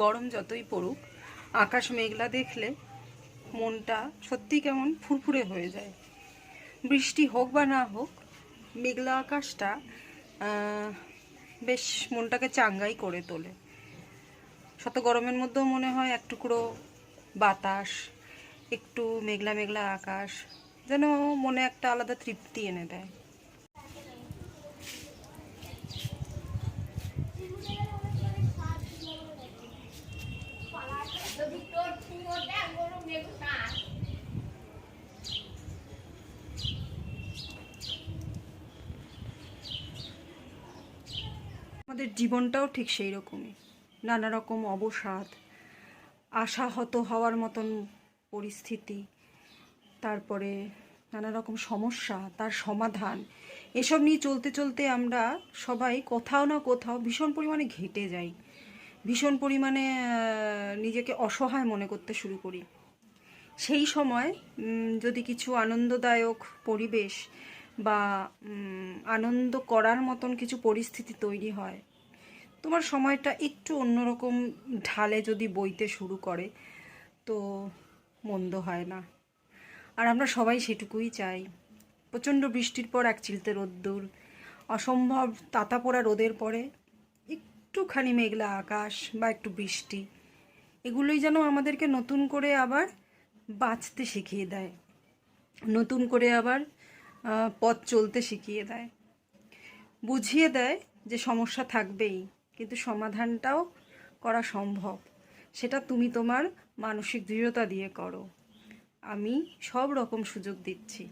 গরম যতই পড়ুক, আকাশ মেঘলা দেখলে মনটা সত্যি কেমন ফুরফুরে হয়ে যায়। বৃষ্টি হোক বা না হোক, মেঘলা আকাশটা বেশ মনটাকে চাঙ্গাই করে তোলে। শত গরমের মধ্যেও মনে হয় এক টুকরো বাতাস, একটু মেঘলা মেঘলা আকাশ যেন মনে একটা আলাদা তৃপ্তি এনে দেয়। আমাদের জীবনটাও ঠিক সেই রকমই। নানা রকম অবসাদ, আশাহত হওয়ার মতন পরিস্থিতি, তারপরে নানা রকম সমস্যা, তার সমাধান। এসব নিয়ে চলতে চলতে আমরা সবাই কোথাও না কোথাও ভীষণ পরিমাণে ঘেটে যাই। ভীষণ পরিমাণে নিজেকে অসহায় মনে করতে শুরু করি। সেই সময় যদি কিছু আনন্দদায়ক পরিবেশ বা আনন্দ করার মতন কিছু পরিস্থিতি তৈরি হয়, তোমার সময়টা একটু অন্যরকম ঢালে যদি বইতে শুরু করে, তো মন্দ হয় না। আর আমরা সবাই সেটুকুই চাই। প্রচণ্ড বৃষ্টির পর এক চিলতে রোদ্দুর, অসম্ভব তাতা পোড়া রোদের পরে একটুখানি মেঘলা আকাশ বা একটু বৃষ্টি, এগুলোই যেন আমাদেরকে নতুন করে আবার বাঁচতে শিখিয়ে দেয়। নতুন করে আবার পথ চলতে শিখিয়ে দেয়। বুঝিয়ে দেয় যে সমস্যা থাকবেই, কিন্তু সমাধানটাও করা সম্ভব। সেটা তুমি তোমার মানসিক দৃঢ়তা দিয়ে করো। আমি সব রকম সুযোগ দিচ্ছি।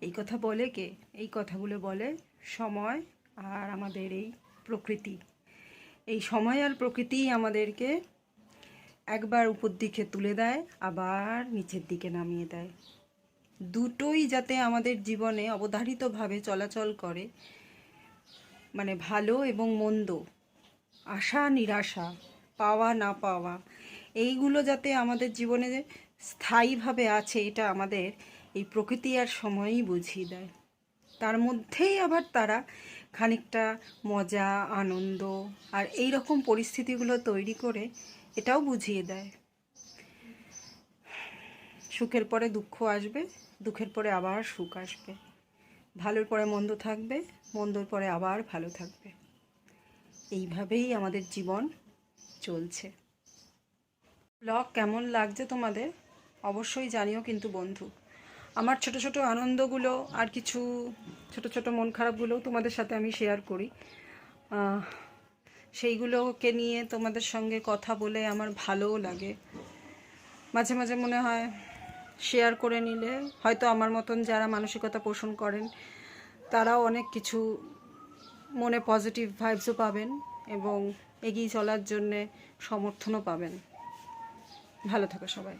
এই কথা বলে কে? এই কথাগুলো বলে সময় আর আমাদের এই প্রকৃতি। এই সময় আর প্রকৃতিই আমাদেরকে একবার উপর দিকে তুলে দেয়, আবার নিচের দিকে নামিয়ে দেয়। দুটোই যাতে আমাদের জীবনে অবধারিতভাবে চলাচল করে মানে ভালো এবং মন্দ, আশা, নিরাশা, পাওয়া, না পাওয়া, এইগুলো যাতে আমাদের জীবনে স্থায়ীভাবে আছে, এটা আমাদের এই প্রকৃতি আর সময়ই বুঝিয়ে দেয়। তার মধ্যেই আবার তারা খানিকটা মজা, আনন্দ আর এই রকম পরিস্থিতিগুলো তৈরি করে এটাও বুঝিয়ে দেয়। সুখের পরে দুঃখ আসবে, দুঃখের পরে আবার সুখ আসবে। ভালোর পরে মন্দ থাকবে, মন্দর পরে আবার ভালো থাকবে। এইভাবেই আমাদের জীবন চলছে। ব্লগ কেমন লাগছে তোমাদের? অবশ্যই জানিও কিন্তু বন্ধু। আমার ছোট ছোট আনন্দগুলো আর কিছু ছোট ছোট মন খারাপগুলো তোমাদের সাথে আমি শেয়ার করি। সেইগুলোকে নিয়ে তোমাদের সঙ্গে কথা বলে আমার ভালোও লাগে। মাঝে মাঝে মনে হয় শেয়ার করে নিলে হয়তো আমার মতন যারা মানসিকতা পোষণ করেন, তারাও অনেক কিছু মনে পজিটিভ ভাইবসও পাবেন এবং এগিয়ে চলার জন্যে সমর্থনও পাবেন। ভালো থাকো সবাই।